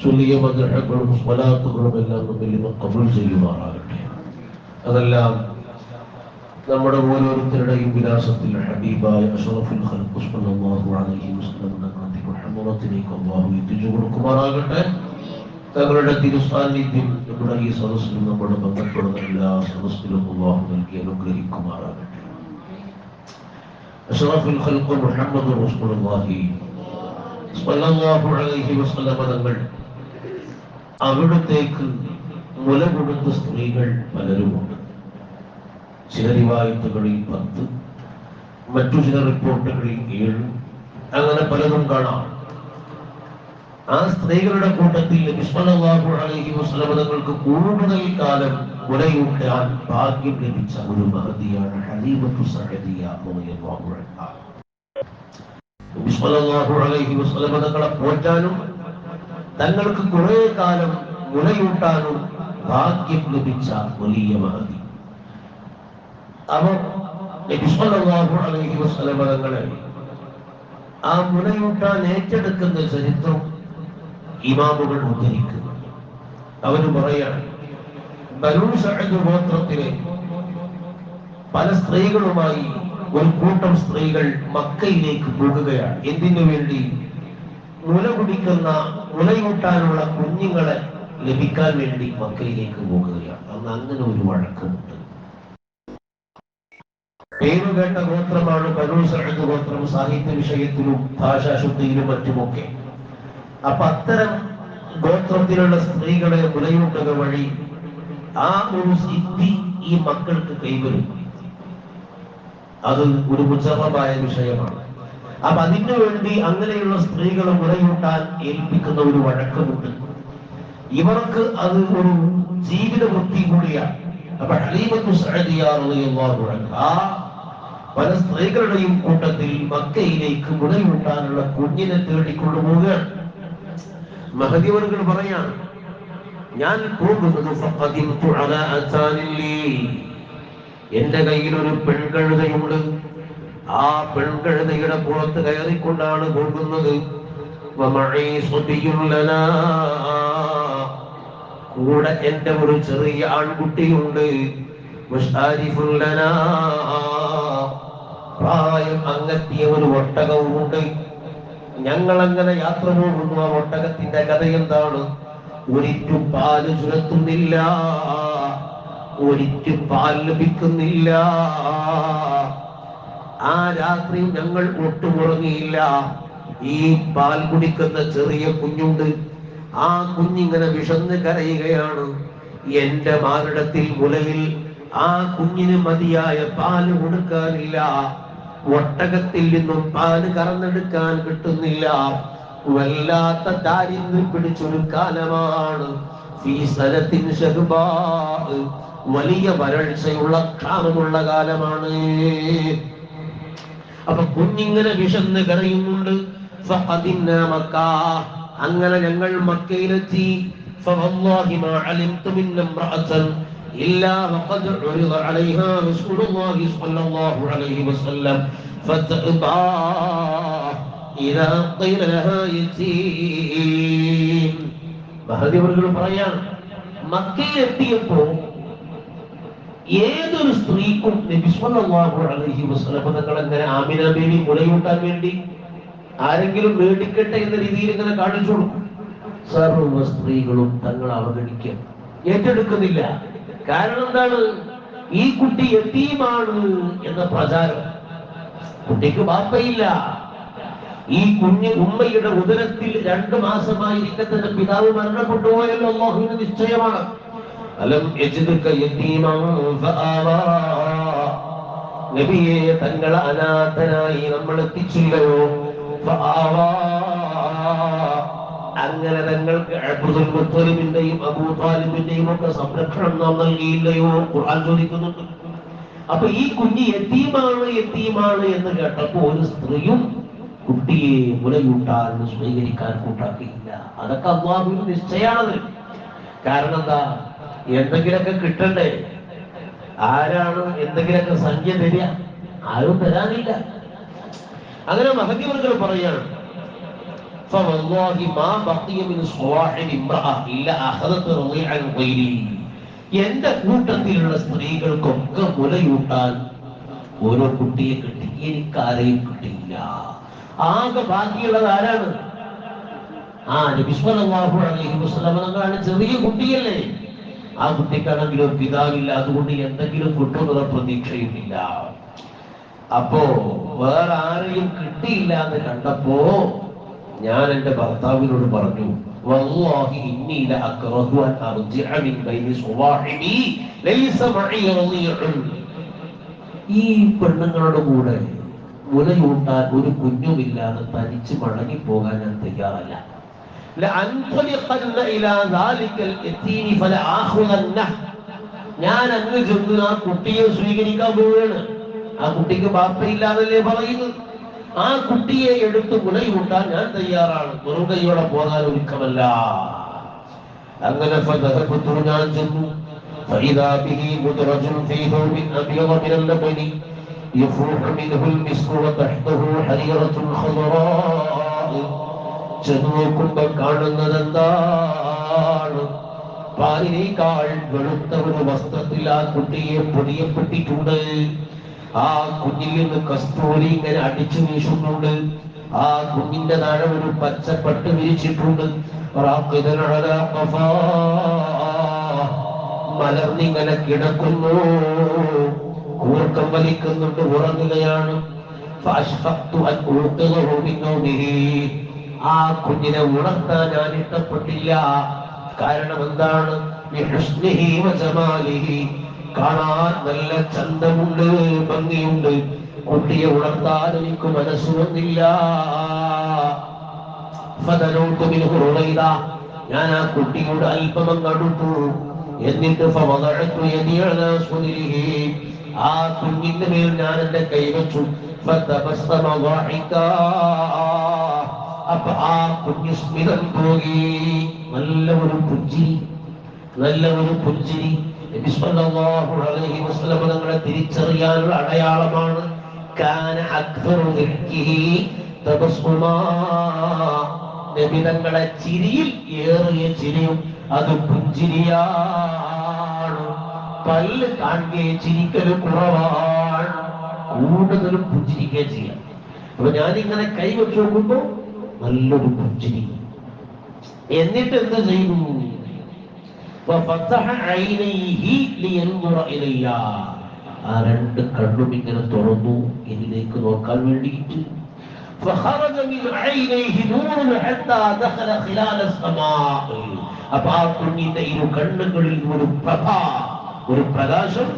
ചൊല്ലിയ മദ്ഹകളും സ്വലാത്തുകളും എല്ലാം നമ്മിൽ നിന്ന് കബൂൽ ചെയ്യുമാറാകട്ടെ അതെല്ലാം നമ്മുടെ ഓരോരുത്തരുടെയും വിലാസത്തിൽ ഹബീബായ അഷറഫുൽ ഖൽഖ് സ്വല്ലല്ലാഹു അലൈഹി വസല്ലം തങ്ങളുടെ ഹമറത്തിലേക്ക് അല്ലാഹു എത്തിച്ചു കൊടുക്കുമാറാകട്ടെ തങ്ങളുടെ തിരുസാന്നിധ്യം നമ്മുടെ ഈ സദസ്സിലും നമ്മുടെ ബന്ധപ്പെടുന്ന എല്ലാ സദസ്സിലും അല്ലാഹു നൽകി അനുഗ്രഹിക്കുമാറാകട്ടെ അഷറഫുൽ ഖൽഖ് മുഹമ്മദ് റസൂലുള്ളാഹി സ്വല്ലല്ലാഹു അലൈഹി വസല്ലം തങ്ങൾ അവിടത്തേക്ക് മുല കൊടുത്ത സ്ത്രീകൾ പലരുമുണ്ട്. ചില റിവായത്തുകളിൽ പത്ത് മറ്റു ചില റിപ്പോർട്ടുകളിൽ ഏഴ് അങ്ങനെ പലതും കാണാം. ആ സ്ത്രീകളുടെ കൂട്ടത്തിൽ അലൈഹി തങ്ങൾക്ക് കൂടുതൽ കാലം മുലയൂട്ടാൻ ഭാഗ്യം ലഭിച്ച ഒരു മഹതിയാണ് ഹലീമത്തു അലൈഹി തങ്ങളെ പോറ്റാനും തങ്ങൾക്ക് കുറെ കാലം മുലയൂട്ടാനും ഭാഗ്യം ലഭിച്ച വലിയ മഹതി. അവർ അലൈഹി വസല്ലം തങ്ങളെ ആ മുലയൂട്ടാൻ ഏറ്റെടുക്കുന്ന ചരിത്രം ഇമാമുകൾ ഉദ്ധരിക്കുന്നു. അവർ പറയാണ് ബലൂ ഗോത്രത്തിലെ പല സ്ത്രീകളുമായി ഒരു കൂട്ടം സ്ത്രീകൾ മക്കയിലേക്ക് പോകുകയാണ്. എന്തിനു വേണ്ടി? മുല കുടിക്കുന്ന മുലയൂട്ടാനുള്ള കുഞ്ഞുങ്ങളെ ലഭിക്കാൻ വേണ്ടി മക്കയിലേക്ക് പോകുകയാണ്. അന്ന് അങ്ങനെ ഒരു വഴക്കമുണ്ട്. പേരുകേട്ട ഗോത്രമാണ് സഅദ് ഗോത്രം സാഹിത്യ വിഷയത്തിലും ഭാഷാശുദ്ധിയിലും മറ്റുമൊക്കെ. അപ്പൊ അത്തരം ഗോത്രത്തിലുള്ള സ്ത്രീകളെ മുലയൂട്ടുക വഴി ആ ഒരു സിദ്ധി ഈ മക്കൾക്ക് കൈവരും. അത് ഒരു മുജറമായ വിഷയമാണ്. അപ്പൊ അതിനു വേണ്ടി അങ്ങനെയുള്ള സ്ത്രീകളെ മുറയൂട്ടാൻ ഏൽപ്പിക്കുന്ന ഒരു വഴക്കമുണ്ട്. ഇവർക്ക് അത് ഒരു ജീവിത വൃത്തി കൂടിയാണ് ഹലീമത്തു പല സ്ത്രീകളുടെയും കൂട്ടത്തിൽ മക്കയിലേക്ക് മുറയൂട്ടാനുള്ള കുഞ്ഞിനെ തേടിക്കൊണ്ടുപോവുകയാണ്. മഹദിവർകൾ പറയാണ് ഞാൻ പോകുന്നത് എന്റെ കയ്യിൽ ഒരു പെൺകഴുതയുണ്ട്. ആ പെൺകഴുതയുടെ പുറത്ത് കയറിക്കൊണ്ടാണ് പോകുന്നത്. കൂടെ എന്റെ ഒരു ചെറിയ ആൺകുട്ടിയുണ്ട്. പ്രായം അങ്ങത്തിയ ഒരു ഒട്ടകവുമുണ്ട്. ഞങ്ങൾ അങ്ങനെ യാത്ര പോകുന്നു. ആ ഒട്ടകത്തിന്റെ കഥ എന്താണ്? ഒരിറ്റു പാൽ ചുരത്തുന്നില്ല. ഒരിറ്റു പാൽ ലഭിക്കുന്നില്ല. ആ രാത്രി ഞങ്ങൾ ഒട്ടുമുറങ്ങിയില്ല. ഈ പാൽ കുടിക്കുന്ന ചെറിയ കുഞ്ഞുണ്ട്. ആ കുഞ്ഞിങ്ങനെ വിഷന്ന് കരയുകയാണ്. എന്റെ മാറിടത്തിൽ മുലയിൽ ആ കുഞ്ഞിന് മതിയായ പാൽ കൊടുക്കാനില്ല. ഒട്ടകത്തിൽ നിന്നും പാൽ കറന്നെടുക്കാൻ കിട്ടുന്നില്ല. വല്ലാത്ത ദാരിദ്ര്യം പിടിച്ചൊരു കാലമാണ്. വലിയ വരൾച്ചയുള്ള ക്ഷാമമുള്ള കാലമാണ്. അപ്പൊ കുഞ്ഞിങ്ങനെ വിഷന്ന് കരയുന്നുണ്ട്. അങ്ങനെ ഞങ്ങൾ മക്കയിലെത്തി. إلا മക്കയിലെത്തിയപ്പോ ഏതൊരു സ്ത്രീക്കും നബി സല്ലല്ലാഹു അലൈഹി വസല്ലം തങ്ങൾ അങ്ങനെ ആമിന ബേബി മുലയൂട്ടാൻ വേണ്ടി ആരെങ്കിലും മേടിക്കട്ടെ എന്ന രീതിയിൽ ഇങ്ങനെ കാണിച്ചു സർവ സ്ത്രീകളും തങ്ങൾ അവഗണിക്കുക ഏറ്റെടുക്കുന്നില്ല. കാരണം എന്താണ്? ഈ കുട്ടി എത്തീമാണ് എന്ന പ്രചാരം. കുട്ടിക്ക് ബാപ്പയില്ല. ഈ കുഞ്ഞ് ഉമ്മയുടെ ഉദരത്തിൽ രണ്ടു മാസമായിരിക്കത്തിന്റെ പിതാവ് മരണപ്പെട്ടു പോയല്ലോ. മോഹിന് നിശ്ചയമാണ്. അലം. നബിയെ തങ്ങളെ അനാഥനായി നമ്മൾ എത്തിച്ചില്ലയോ. അങ്ങനെ തങ്ങൾക്ക് അബ്ദുൽ മുത്തലിബിന്റെയും അബൂ താലിബിന്റെയും ഒക്കെ സംരക്ഷണം നാം നൽകിയില്ലയോ? ഖുർആൻ ചോദിക്കുന്നുണ്ട്. അപ്പൊ ഈ കുഞ്ഞ് യത്തീമാണ് യത്തീമാണ് എന്ന് കേട്ടപ്പോ ഒരു സ്ത്രീയും കുട്ടിയെ മുലയൂട്ടാൻ സ്വീകരിക്കാൻ കൂട്ടാക്കിയില്ല. അതൊക്കെ അള്ളാഹുവിന് നിശ്ചയാണത്. കാരണം എന്താ? എന്തെങ്കിലൊക്കെ കിട്ടണ്ടേ? ആരാണ് എന്തെങ്കിലൊക്കെ സംഖ്യ തരിക? ആരും തരാനില്ല അങ്ങനെ മഹദ്യമൃഗൾ പറയാണ് എന്റെ കൂട്ടത്തിലുള്ള സ്ത്രീകൾക്കൊക്കെ മുലയൂട്ടാൻ ഓരോ കുട്ടിയെ കിട്ടി. എനിക്കാരെയും കിട്ടിയില്ല. ആകെ ബാക്കിയുള്ളത് ആരാണ്? ആ നബിസ്വലാഹു അലൈഹി വസ്ലം ചെറിയ കുട്ടിയല്ലേ. ആ കുട്ടിക്കാണെങ്കിൽ ഒരു പിതാവില്ല. അതുകൊണ്ട് എന്തെങ്കിലും കിട്ടുമെന്നുള്ള പ്രതീക്ഷയുമില്ല. അപ്പോ വേറെ ആരെയും കിട്ടിയില്ല എന്ന് കണ്ടപ്പോ ഞാൻ എന്റെ ഭർത്താവിനോട് പറഞ്ഞു ഈ പെണ്ണുങ്ങളുടെ കൂടെ മുലയൂട്ടാൻ ഒരു കുഞ്ഞുമില്ലാതെ തനിച്ച് മടങ്ങി പോകാൻ ഞാൻ തയ്യാറല്ല. ഞാൻ അങ്ങ് ചെന്ന് ആ കുട്ടിയെ സ്വീകരിക്കാൻ പോവുകയാണ് ആ കുട്ടിക്ക് ബാപ്പയില്ലാതല്ലേ പറയുന്നത് ആ കുട്ടിയെ എടുത്ത് മുലയൂട്ടാൻ ഞാൻ തയ്യാറാണ് വെറും കൈയോടെ പോകാൻ ഒരുക്കമല്ല അങ്ങനെ فذهبت ഞാൻ ചെന്നു فإذا به مدرج في ثوب أبيض من اللبن يفوح منه المسك وتحته حريرة خضراء ചെന്നോക്കുമ്പോ കാണുന്നത് എന്താണ് പാലിനേക്കാൾ വെളുത്ത ഒരു വസ്ത്രത്തിൽ ആ കുട്ടിയെ പൊടിയപ്പെട്ടിട്ടുണ്ട്. ആ കുഞ്ഞിൽ നിന്ന് കസ്തൂരി ഇങ്ങനെ അടിച്ചു വീശുന്നുണ്ട്. ആ കുഞ്ഞിന്റെ താഴെ ഒരു പച്ചപ്പട്ട് വിരിച്ചിട്ടുണ്ട്. മലർന്നിങ്ങനെ കിടക്കുന്നു. കൂർക്കം വലിക്കുന്നുണ്ട്. ഉറങ്ങുകയാണ്. ഫാഷ്ഫക്തു അൻ ഉൾത്തുക ഹോമിനോ മിഹീ ആ കുഞ്ഞിനെ ഉണർത്താൻ ഞാൻ ഇഷ്ടപ്പെട്ടില്ല കാരണം എന്താണ്. കാണാൻ നല്ല ചന്തമുണ്ട് ഭംഗിയുണ്ട് കുട്ടിയെ ഉണർത്താൻ എനിക്ക് മനസ്സ് വന്നില്ല ഞാൻ ആ കുട്ടിയോട് അല്പം അങ്ങടുത്തു എന്നിട്ട്. ആ കുഞ്ഞിന്റെ മേൽ ഞാൻ എന്റെ കൈവച്ചു. അപ്പൊ ആ കുഞ്ഞ് സ്മിതം പോകി. നല്ല ഒരു പുഞ്ചിരി. നല്ല ഒരു പുഞ്ചിരി തങ്ങളെ തിരിച്ചറിയാനുള്ള അടയാളമാണ്. നബിതങ്ങളെ ചിരിയിൽ ഏറിയ ചിരിയും അത് പുഞ്ചിരിയാണ്. പല്ല് കാണുകയും ചിരിക്കൽ കുറവാണ്. കൂടുതലും പുഞ്ചിരിക്കുകയും ചെയ്യാം. അപ്പൊ ഞാനിങ്ങനെ കൈവച്ച് നോക്കുമ്പോ നല്ലൊരു പുഞ്ചിരി എന്നിട്ട് എന്ത് ചെയ്തു ففتح عينيه لينظر إلي. ആ രണ്ട് കണ്ണും ഇങ്ങനെ തുറന്നു എന്നിലേക്ക് നോക്കാൻ വേണ്ടിയിട്ട് فخرج من عينيه نور حتى دخل خلال السماء അപ്പൊ ആ കുഞ്ഞിന്റെ ഇരു കണ്ണുകളിൽ ഒരു പ്രഭ ഒരു പ്രകാശം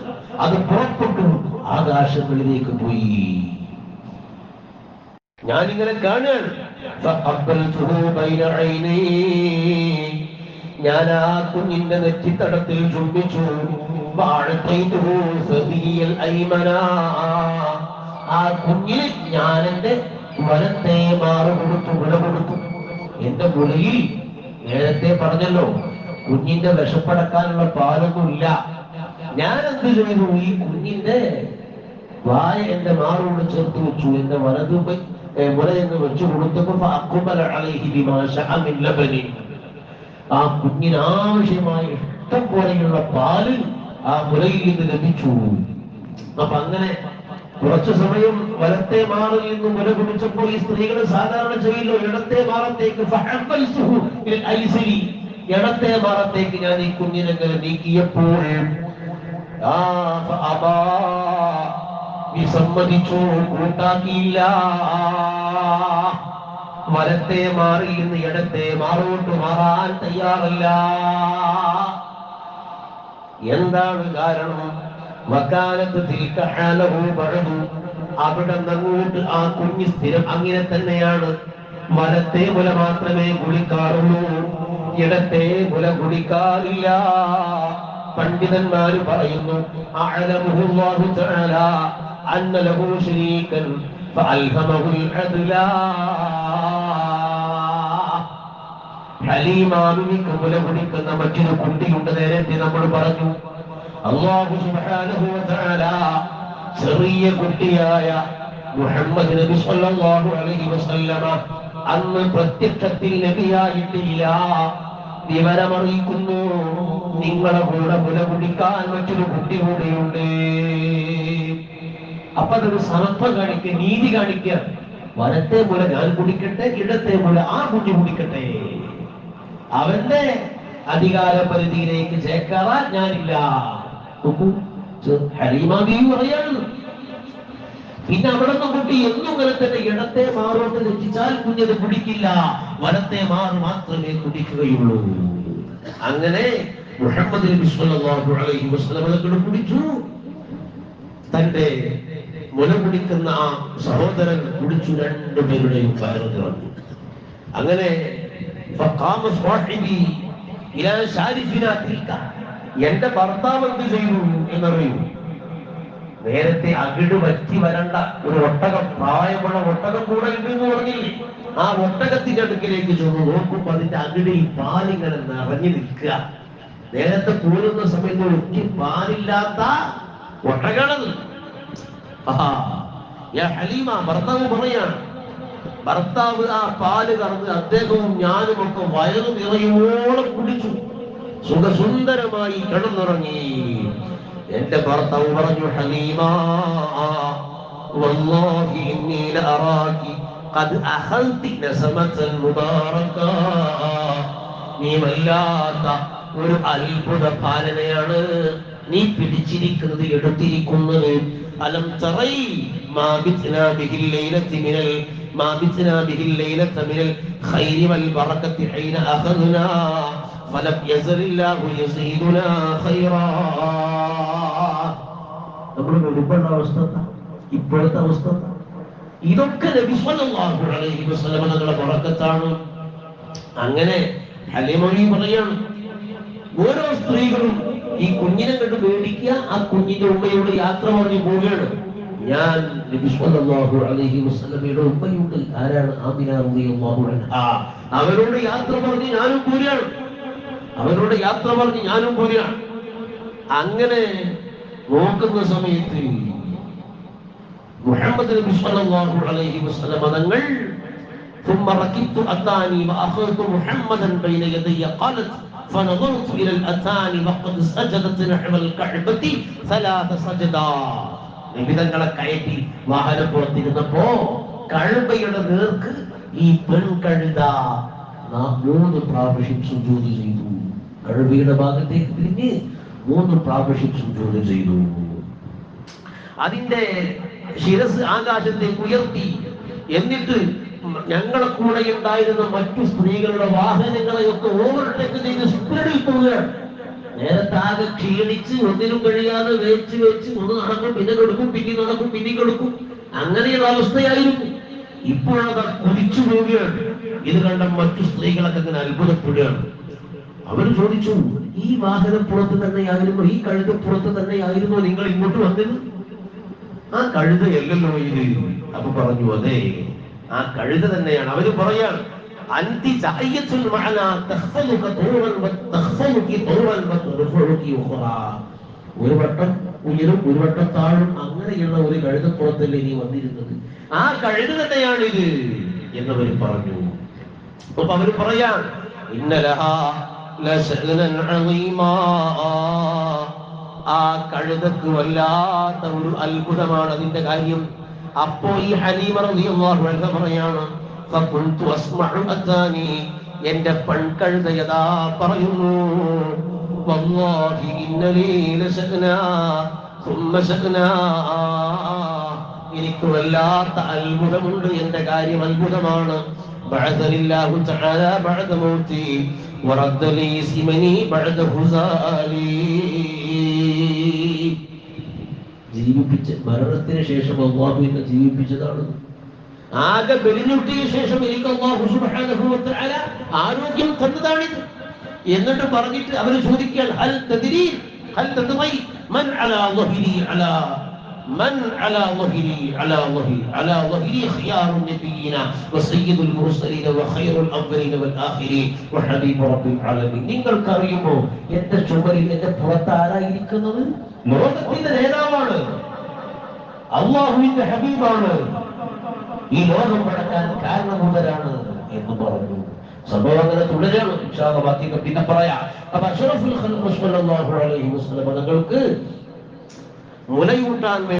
അത് പുറപ്പെട്ടു ആകാശങ്ങളിലേക്ക് പോയി ഞാനിങ്ങനെ കാണാൻ فقبلته بين عينيه ഞാൻ ആ കുഞ്ഞിന്റെ നെറ്റിത്തടത്തിൽ ചുംബിച്ചു. ആ കുഞ്ഞിന് ഞാൻ എന്റെ വലത്തെ മാറ് കൊടുത്തു വിട കൊടുത്തു. എന്റെ മുറിയിൽ നേരത്തെ പറഞ്ഞല്ലോ കുഞ്ഞിന്റെ വിഷപ്പടക്കാനുള്ള പാലൊന്നുമില്ല ഞാൻ എന്ത് ചെയ്തു? ഈ കുഞ്ഞിന്റെ വായ എന്റെ മാറോട് ചേർത്ത് വെച്ചു. എന്റെ വലതു മുല എന്ന് വെച്ചു കൊടുത്തപ്പോ ആ കുഞ്ഞിനാവശ്യമായ ഇഷ്ടം പോലെയുള്ള പാൽ ആ മുലയിൽ നിന്ന് ലഭിച്ചു. അപ്പൊ അങ്ങനെ കുറച്ചു സമയം വലത്തെ മാറിൽ നിന്ന് മുല കുടിച്ചപ്പോൾ ഈ സ്ത്രീകൾ സാധാരണ ചെയ്യില്ലോ. ഇടത്തെ മാറത്തേക്ക്. ഇടത്തെ മാറത്തേക്ക് ഞാൻ ഈ കുഞ്ഞിനെങ്ങനെ നീക്കിയപ്പോൾ ആ ഫഅബാ. വിസമ്മതിച്ചു കൂട്ടാക്കിയില്ല. വലത്തെ മാറി ഇന്ന് ഇടത്തെ മാറോട്ട് മാറാൻ തയ്യാറല്ല. എന്താണ് കാരണം? വക്കാലത്ത് തിൽക്കഹാലഹു പഴകും അവിടെ അങ്ങോട്ട് ആ കുഞ്ഞ് സ്ഥിരം അങ്ങനെ തന്നെയാണ്. വലത്തെ മുല മാത്രമേ കുളിക്കാറുള്ളൂ ഇടത്തെ മുല കുളിക്കാറില്ല പണ്ഡിതന്മാര് പറയുന്നു അഅലമുഹുല്ലാഹു തആല അന്ന ലഹു ശരീകൻ ഫഅൽഹമഹുൽ അദ്ലാ ഹലീമാമിനിക്ക് മുല കുടിക്കുന്ന മറ്റൊരു കുട്ടിയുണ്ട് നേരത്തെ നമ്മൾ പറഞ്ഞു അള്ളാഹു സുബ്ഹാനഹു വ തആല ചെറിയ കുട്ടിയായ മുഹമ്മദ് നബി സല്ലല്ലാഹു അലൈഹി വസല്ലമ അന്ന് പ്രത്യക്ഷത്തിൽ നബിയായിട്ടില്ല. വിവരമറിയിക്കുന്നു. നിങ്ങളെ കൂടെ പുല കുടിക്കാൻ മറ്റൊരു കുട്ടി കൂടെയുണ്ട്. അപ്പൊ അതൊരു സമത്വം കാണിക്കുക നീതി കാണിക്കുക വലത്തെ മുല ഞാൻ കുടിക്കട്ടെ ഇടത്തെ മുല ആ കുഞ്ഞു കുടിക്കട്ടെ. അവന്റെ അധികാര പരിധിയിലേക്ക് ചേക്കാറാൻ ഞാനില്ല. പറയാണ്. പിന്നെ അവിടെ നിന്ന് കുട്ടി എന്നും ഇങ്ങനെ തന്നെ ഇടത്തെ മാറോട്ട് രക്ഷിച്ചാൽ കുഞ്ഞത് കുടിക്കില്ല. വലത്തെ മാറ് മാത്രമേ കുടിക്കുകയുള്ളൂ. അങ്ങനെ മുഹമ്മദ് സല്ലല്ലാഹു അലൈഹി വസല്ലം കുടിച്ചു. തന്റെ മുല കുടിക്കുന്ന ആ സഹോദരൻ കുടിച്ചു രണ്ടുപേരുടെയും വയറ് നിറഞ്ഞു. അങ്ങനെ. എന്റെ ഭർത്താവ് എന്ത് ചെയ്തു? എന്നറിയൂ. നേരത്തെ അകിട് വറ്റി വരണ്ട ഒരു ഒട്ടകം പ്രായമുള്ള ഒട്ടകം കൂടെ ഉണ്ട് എന്ന് പറഞ്ഞില്ലേ? ആ ഒട്ടകത്തിന്റെ അടുക്കിലേക്ക് ചെന്ന് നോക്കുമ്പോ അതിന്റെ അകിടിൽ പാലിങ്ങനെ നിറഞ്ഞു നിൽക്കുക. നേരത്തെ കൂടുന്ന സമയത്ത് ഒറ്റ പാലില്ലാത്ത ഒട്ടകണത് ഹലീമ ഭർത്താവ് പറയാണ്. ഭർത്താവ് ആ പാൽ കറന്ന് അദ്ദേഹവും ഞാനും ഒക്കെ വയറു നിറയോളം കുടിച്ചു. സുഖസുന്ദരമായി കിടന്നുറങ്ങി. എന്റെ ഭർത്താവ് പറഞ്ഞു ഹലീമ والله قد നീ ഒരു അത്ഭുത പാലനയാണ് നീ പിടിച്ചിരിക്കുന്നത് എടുത്തിരിക്കുന്നത്. അലം തറൈ മാ ബിത്നാ ബിഹിൽ ലൈലത്തി മിനൽ മാ ബിത്നാ ബിഹിൽ ലൈലത്തി മിനൽ ഖൈരി വൽ ബറകത്തി ഹൈന അഖദ്നാ ഫലം യസലില്ലാഹു യസീദുനാ ഖൈറാ. നമ്മുടെ മുമ്പുള്ള അവസ്ഥ? ഇപ്പോഴത്തെ അവസ്ഥ ഇതൊക്കെ നബി സല്ലല്ലാഹു അലൈഹി വസല്ലം തങ്ങളുടെ ബറക്കത്താണ് അങ്ങനെ ഹലിമൊഴി പറയാണ് ഓരോ സ്ത്രീകളും ഈ കുഞ്ഞിനെ കണ്ട് പേടിക്കുക ആ കുഞ്ഞിന്റെ ഉമ്മയോട് യാത്ര പറഞ്ഞു പോവുകയാണ് ഞാൻ നബി സല്ലല്ലാഹു അലൈഹി വസല്ലമയുടെ ഉമ്മയുണ്ട് ആരാണ് ആമിന റളിയല്ലാഹു അൻഹ അവരോട് യാത്ര പറഞ്ഞ് ഞാനും പോരുകയാണ് അവരോട് യാത്ര പറഞ്ഞ് ഞാനും പോരുകയാണ് അങ്ങനെ നോക്കുന്ന സമയത്ത് മുഹമ്മദ് നബി സല്ലല്ലാഹു അലൈഹി വസല്ലം തങ്ങൾ ثم ركبت أتاني وأخذت محمدا بين يدي قالت فنظرت إلى الأتاني وقد سجدت نحو الكعبة ثلاث سجدات നിബിതങ്ങളെ കയറ്റി വാഹനപ്പുറത്തിരുന്നപ്പോ കഴുതയുടെ നേർക്ക് ഈ പെൺകഴുത നാ- മൂന്ന് പ്രാവശ്യം സുജൂതി ചെയ്തു കഴുതയുടെ ഭാഗത്തേക്ക് തിരിഞ്ഞ് മൂന്ന് പ്രാവശ്യം സുജൂതി ചെയ്തു അതിന്റെ ശിരസ് ആകാശത്തേക്ക് ഉയർത്തി എന്നിട്ട് ഞങ്ങളെ കൂടെ ഉണ്ടായിരുന്ന മറ്റു സ്ത്രീകളുടെ വാഹനങ്ങളെയൊക്കെ ഓവർടേക്ക് ചെയ്ത് സ്പീഡിൽ പോവുകയാണ്. നേരത്തെ ആകെ ക്ഷീണിച്ച് ഒന്നിനും കഴിയാതെ വേച്ച് വെച്ച് ഒന്ന് നടക്കും പിന്നെ കൊടുക്കും പിന്നെ നടക്കും പിന്നെ കൊടുക്കും. അങ്ങനെയുള്ള അവസ്ഥയായിരുന്നു. ഇപ്പോഴത് കുതിച്ചു പോവുകയാണ്. ഇത് കണ്ട മറ്റു സ്ത്രീകളൊക്കെ ഇങ്ങനെ അത്ഭുതപ്പെടുകയാണ്. അവർ ചോദിച്ചു ഈ വാഹനപ്പുറത്ത് തന്നെയായിരുന്നു? ഈ കഴുതപ്പുറത്ത് തന്നെയായിരുന്നു നിങ്ങൾ ഇങ്ങോട്ട് വന്നത്? ആ കഴുത എല്ലല്ലോ ഇത്. അപ്പൊ പറഞ്ഞു അതെ. ആ കഴുത തന്നെയാണ്. അവർ പറയാണ് ഒരു വട്ടം ഉയരും ഒരു വട്ടം താഴും. അങ്ങനെയുള്ള ഒരു കഴുതപ്പുറത്തല്ലേ നീ വന്നിരുന്നത്. ആ കഴുത തന്നെയാണ് ഇത് എന്നവർ പറഞ്ഞു. അപ്പൊ അവർ പറയാ ആ കഴുതക്ക് വല്ലാത്ത ഒരു അത്ഭുതമാണ് അതിന്റെ കാര്യം. അപ്പോ ഈ ഹലീമ റളിയല്ലാഹു അൻഹ പറയാണ് ഫകുൻതു അസ്മഉ അതാനി എന്റെ പെൺകഴുത യഥാ പറയുന്നു വല്ലാഹി ഇന്നലീ ലശഅനാ ثم ശഅനാ എനിക്ക് വല്ലാത്ത അത്ഭുതമുണ്ട് എന്റെ കാര്യം അത്ഭുതമാണ് بعثني الله تعالى بعد موتي ورد لي سمني بعد هزالي ജീവിപ്പിച്ച മരണത്തിന് ശേഷം അള്ളാഹു എന്നെ ജീവിപ്പിച്ചതാണ് ആകെ വെളിഞ്ഞൊട്ടിയ ശേഷം എനിക്ക് അള്ളാഹു സുബ്ഹാനഹു വ തആല ആരോഗ്യം തന്നതാണിത് എന്നിട്ട് പറഞ്ഞിട്ട് അവർ ചോദിക്കുകയാണ് ഹൽ തദ്രീ ഹൽ തദ്വൈ മൻ അലാ ളഹരി അലാ من على ظهري على ظهري على ظهري خيار النبيين وسيد المرسلين وخير الاولين والاخرين وحبيب رب العالمين നിങ്ങൾക്ക് അറിയുമോ എന്റെ ചുമരിൽ എന്റെ പുറത്ത് ആരായിരിക്കുന്നത് ലോകത്തിന്റെ നേതാവാണ്. അള്ളാഹുവിന്റെ ഹബീബാണ്. ഈ ലോകം കടക്കാൻ കാരണമുതരാണ് എന്ന് പറഞ്ഞു. സംഭവം അങ്ങനെ തുടരാണ് പിന്നെ പറയാം. അപ്പൊ അഷറഫുൽ ഖൽഖ് സ്വല്ലല്ലാഹു അലൈഹി വസല്ലം തങ്ങൾക്ക് മുലയൂട്ടാൻ